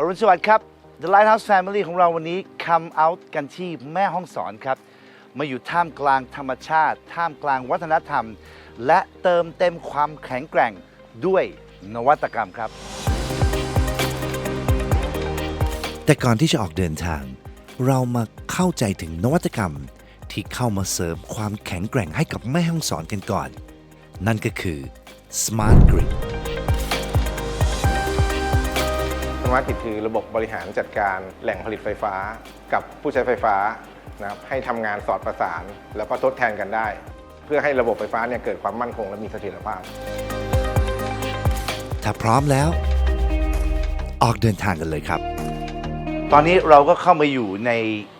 อรุณสวัสดิ์ครับ The Lighthouse Family ของเราวันนี้ come out กันที่แม่ห้องสอนครับ มาอยู่ท่ามกลางธรรมชาติ ท่ามกลางวัฒนธรรม และเติมเต็มความแข็งแกร่งด้วยนวัตกรรมครับ แต่ก่อนที่จะออกเดินทาง เรามาเข้าใจถึงนวัตกรรมที่เข้ามาเสริมความแข็งแกร่งให้กับแม่ห้องสอนกันก่อน นั่นก็คือ Smart Grid มาร์ทกริดคือระบบบริหารจัดการแหล่งผลิตไฟฟ้า กับผู้ใช้ไฟฟ้านะครับให้ทำงานสอดประสาน แล้วก็ทดแทนกันได้ เพื่อให้ระบบไฟฟ้าเนี่ยเกิดความมั่นคงและมีเสถียรภาพ ถ้าพร้อมแล้ว ออกเดินทางกันเลยครับ ตอนนี้เราก็เข้ามาอยู่ใน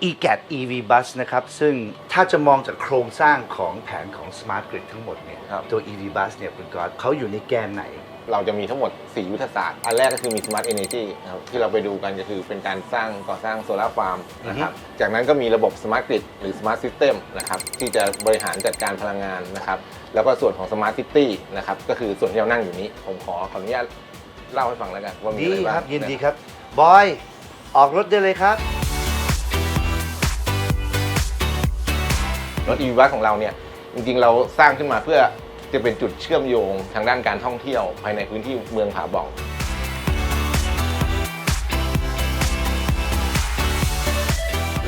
eGAT EV Bus นะครับ ซึ่งถ้าจะมองจากโครงสร้างของแผนของ Smart Grid ทั้งหมดเนี่ยครับ ตัว EV Bus เนี่ยคุณก๊อตเขาอยู่ในแกนไหน เราจะมีทั้งหมด 4 ยุทธศาสตร์ อันแรกก็คือมี Smart Energy นะครับที่เราไปดูกันก็คือเป็นการสร้างก่อสร้างโซลาร์ฟาร์มนะครับ จากนั้นก็มีระบบ Smart Grid หรือ Smart System นะครับที่จะบริหารจัดการพลังงานนะครับ แล้วก็ส่วนของ Smart City นะครับก็คือส่วนที่เรานั่งอยู่นี้ ผมขอขออนุญาตเล่าให้ฟังแล้วกันว่ามีดีอะไรบ้างครับยินดีะครับ บอย ออกรถได้เลยครับ รถ EV Bus ของเราเนี่ย จริงๆ เราสร้างขึ้นมาเพื่อจะเป็นจุดเชื่อมโยงทางด้านการท่องเที่ยว ภายในพื้นที่เมืองผาบ่อง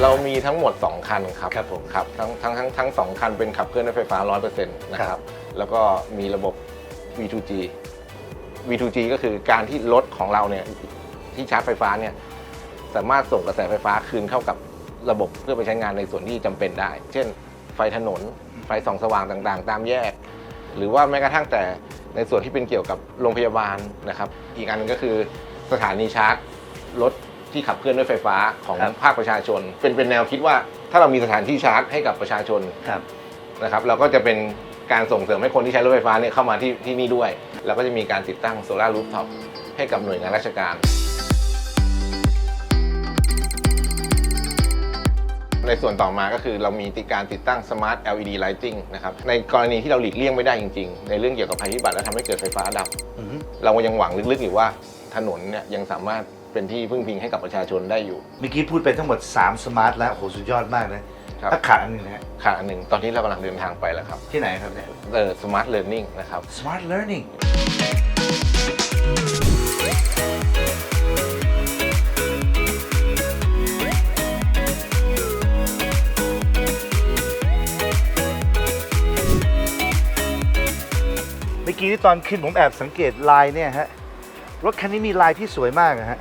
เรามีทั้งหมด 2 คันครับครับผมครับทั้งทั้งทั้งทั้งสองคันเป็นขับเคลื่อนด้วยไฟฟ้า 100%นะคครัรับบแล้วก็มีระบบ V2G V2G ก็คือการที่รถของเราเนี่ยที่ชาร์จไฟฟ้าเนี่ย สามารถส่งกระแสไฟฟ้าคืนเข้ากับระบบเพื่อไปใช้งานในส่วนที่จำเป็นได้ เช่น ไฟถนน ไฟส่องสว่างต่างๆ ตามแยก หรือว่าแม้กระทั่งแต่ในส่วนที่เป็นเกี่ยวกับโรงพยาบาลนะครับ อีกอันหนึงก็คือสถานีชาร์จรถที่ขับเคลื่อนด้วยไฟฟ้าของครับภาคประชาชน เป็นเป็นแนวคิดว่าถ้าเรามีสถานที่ชาร์จให้กับประชาชนครับนะครับเราก็จะเป็นการส่งเสริมให้คนที่ใช้รถไฟฟ้าเนี่ยเข้ามาที่ที่นี่ด้วยแล้วก็จะมีการติดตั้งโซลาร์รูฟท็อปให้กับหน่วยงานราชการ ในส่วนต่อมาก็คือเรามีการติดตั้ง Smart LED Lighting นะครับ ในกรณีที่เราหลีกเลี่ยงไม่ได้จริงๆ ในเรื่องเกี่ยวกับภัยพิบัติและทำให้เกิดไฟฟ้าดับอือฮึเรายังหวังลึกๆอยู่ว่าถนนเนี่ยยังสามารถเป็นที่พึ่งพิงให้กับประชาชนได้อยู่ เมื่อกี้พูดไปทั้งหมด 3 สมาร์ทแล้วโหสุดยอดมากนะครับถ้าขาดอันหนึงนะฮะค่ะอันหนึ่งตอนนี้เรากำลังเดินทางไปแล้วครับ ที่ไหนครับเนี่ยเออ Smart Learning นะครับ Smart Learning มื่อกี้ที่ตอนขึ้นผมแอบสังเกตลายเนี่ยฮะรถคันนี้มีลายที่สวยมากนะฮะ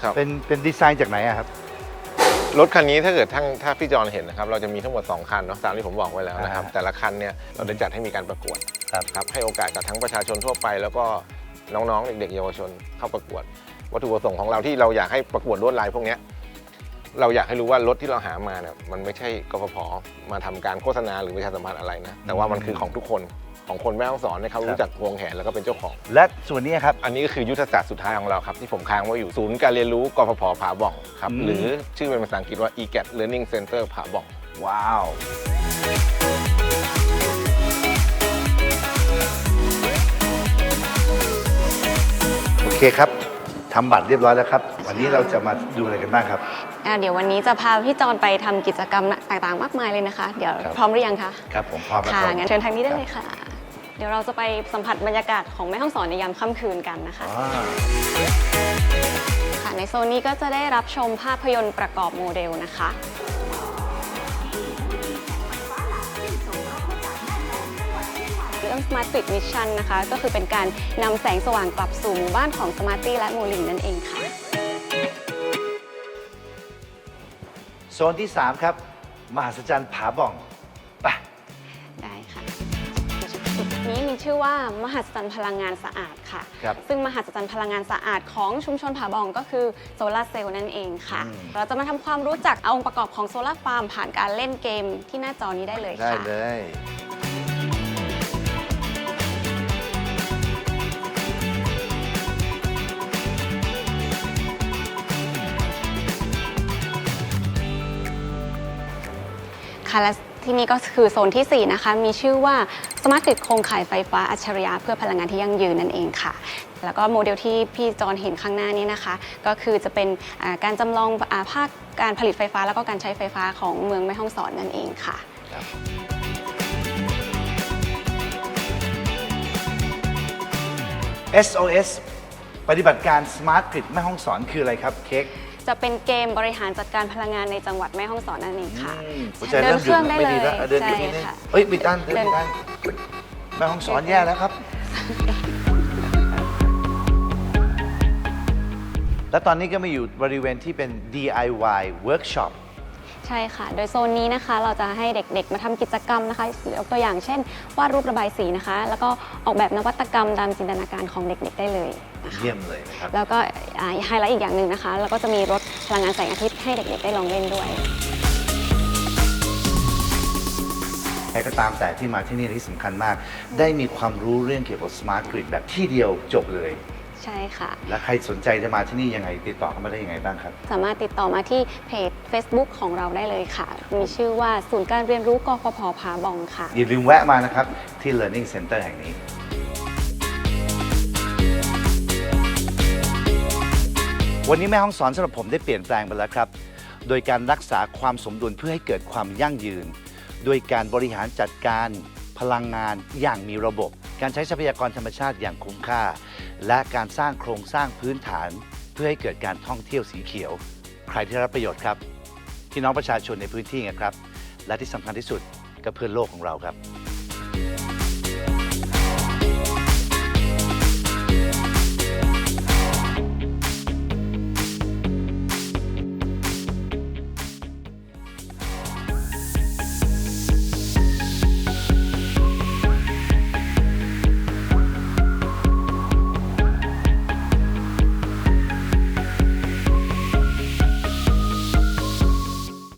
ครับเป็นเป็นดีไซน์จากไหนอะครับ รถคันนี้ถ้าเกิดทั้งถ้าพี่จอนเห็นนะครับ เราจะมีทั้งหมด 2 คันเนาะตามที่ผมบอกไว้แล้วนะครับ อ่าแต่ละคันเนี่ยเราได้จัดให้มีการประกวดครับครับ ให้โอกาสกับทั้งประชาชนทั่วไป แล้วก็น้องๆเด็กๆเยาวชนเข้าประกวด วัตถุประสงค์ของเราที่เราอยากให้ประกวดลวดลายพวกเนี้ยเราอยากให้รู้ว่ารถที่เราหามาเนี่ยมันไม่ใช่กฟผมาทำการโฆษณาหรือประชาสัมพันธ์อะไรนะแต่ว่ามันคือของทุกคน ของคนแม่ฮ่องสอนให้เขารู้จักวงแหนแล้วก็เป็นเจ้าของ และส่วนนี้ครับ อันนี้ก็คือยุทธศาสตร์สุดท้ายของเราครับ ที่ผมค้างไว้อยู่ศูนย์การเรียนรู้กฟผผาบ่องครับอืมหรือชื่อเป็นภาษาอังกฤษว่า EGAT Learning Center ผาบ่อง ว้าวโอเคครับทำบัตรเรียบร้อยแล้วครับ วันนี้เราจะมาดูอะไรกันบ้างครับ อะเดี๋ยววันนี้จะพาพี่จอนไปทำกิจกรรมต่างๆ มากมายเลยนะคะ เดี๋ยวครับ พร้อมหรือยังคะ ครับผมพร้อมแล้วค่ะครับ งั้นเชิญทางนี้ได้เลยค่ะเดี๋ยวเราจะไปสัมผัสบรรยากาศของแม่ห้องสอนในยามค่ำคืนกันนะคะอ่าค่ะในโซนนี้ก็จะได้รับชมภาพยนตร์ประกอบโมเดลนะคะ เรื่อง Smart Grid Mission นะคะ ก็คือเป็นการนำแสงสว่างกลับสู่หมู่บ้านของ Smarty และ m o l i n นั่นเองค่ะ โซนที่ 3 ครับ มหัศจรรย์ผาบ่อง ชื่อว่ามหัศจรรย์พลังงานสะอาดค่ะ ครับซึ่งมหัศจรรย์พลังงานสะอาดของชุมชนผาบองก็คือโซลาร์เซลล์นั่นเองค่ะ อืม เราจะมาทำความรู้จักเอาองค์ประกอบของโซลาร์ฟาร์มผ่านการเล่นเกมที่หน้าจอนี้ได้เลยได้ค่ะ เลย ค่ะและ ที่นี่ก็คือโซนทีสี่ 4 นะคะ มีชื่อว่าสมาร์ทกริดโครงข่ายไฟฟ้าอัจฉริยะเพื่อพลังงานที่ยั่งยืนนั่นเองค่ะ แล้วก็โมเดลที่พี่จอนเห็นข้างหน้านี้นะคะ ก็คือจะเป็นการจำลองภาคการผลิตไฟฟ้า แล้วก็การใช้ไฟฟ้าของเมืองแม่ฮ่องสอนนั่นเองค่ะ SOS ปฏิบัติการ Smart Grid แม่ห้องสอนคืออะไรครับเค้ก จะเป็นเกมบริหารจัดการพลังงานในจังหวัดแม่ฮ่องสอนนั่นเองค่ะอืมหัวใจเริ่มหยุดเดินเครื่องได้ไม่ดีเลแล้วยอะเดินอีกใช่ทีนึงค่ะเฮ้ยปิดด้านเดินเดินปิดด้านแม่ห้องสอนแย่แล้วครับ แล้วตอนนี้ก็มาอยู่บริเวณที่เป็น DIY workshop ใช่ค่ะ โดยโซนนี้นะคะ เราจะให้เด็กๆ มาทำกิจกรรมนะคะยกตัวอย่างเช่นวาดรูประบายสีนะคะ แล้วก็ออกแบบนวัตกรรมตามจินตนาการของเด็กๆ ได้เลยนะคะเยี่ยมเลยนะครับ แล้วก็อ่าไฮไลท์อีกอย่างหนึ่งนะคะแล้วก็จะมีรถพลังงานแสงอาทิตย์ให้เด็กๆ ได้ลองเล่นด้วยใครก็ตามแต่ที่มาที่นี่ที่สำคัญมาก ได้มีความรู้เรื่องเกี่ยวกับ Smart Grid แบบที่เดียวจบเลย ใช่ค่ะ และใครสนใจจะมาที่นี่ยังไงติดต่อเข้ามาได้ยังไงบ้างครับ สามารถติดต่อมาที่เพจ Facebook ของเราได้เลยค่ะ มีชื่อว่าศูนย์การเรียนรู้กฟผผาบองค่ะ อย่าลืมแวะมานะครับ ที่ Learning Center แห่งนี้ วันนี้แม่ห้องสอนสำหรับผมได้เปลี่ยนแปลงไปแล้วครับ โดยการรักษาความสมดุลเพื่อให้เกิดความยั่งยืนโดยการบริหารจัดการ พลังงานอย่างมีระบบ การใช้ทรัพยากรธรรมชาติอย่างคุ้มค่า และการสร้างโครงสร้างพื้นฐาน เพื่อให้เกิดการท่องเที่ยวสีเขียว ใครที่รับประโยชน์ครับพี่น้องประชาชนในพื้นที่ไงครับ และที่สำคัญที่สุดก็เพื่อโลกของเราครับ